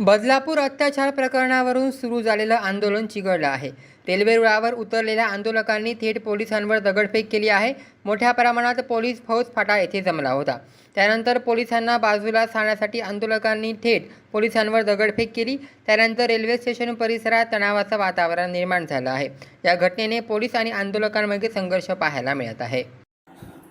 बदलापूर अत्याचार प्रकरणावरून सुरू झालेलं आंदोलन चिघळलं आहे. रेल्वे रुळावर उतरलेल्या आंदोलकांनी थेट पोलिसांवर दगडफेक केली आहे. मोठ्या प्रमाणात पोलीस फौज फाटा येथे जमला होता. त्यानंतर पोलिसांना बाजूला सारण्यासाठी आंदोलकांनी थेट पोलिसांवर दगडफेक केली. त्यानंतर रेल्वे स्टेशन परिसरात तणावाचं वातावरण निर्माण झालं आहे. या घटनेने पोलीस आणि आंदोलकांमध्ये संघर्ष पाहायला मिळत आहे.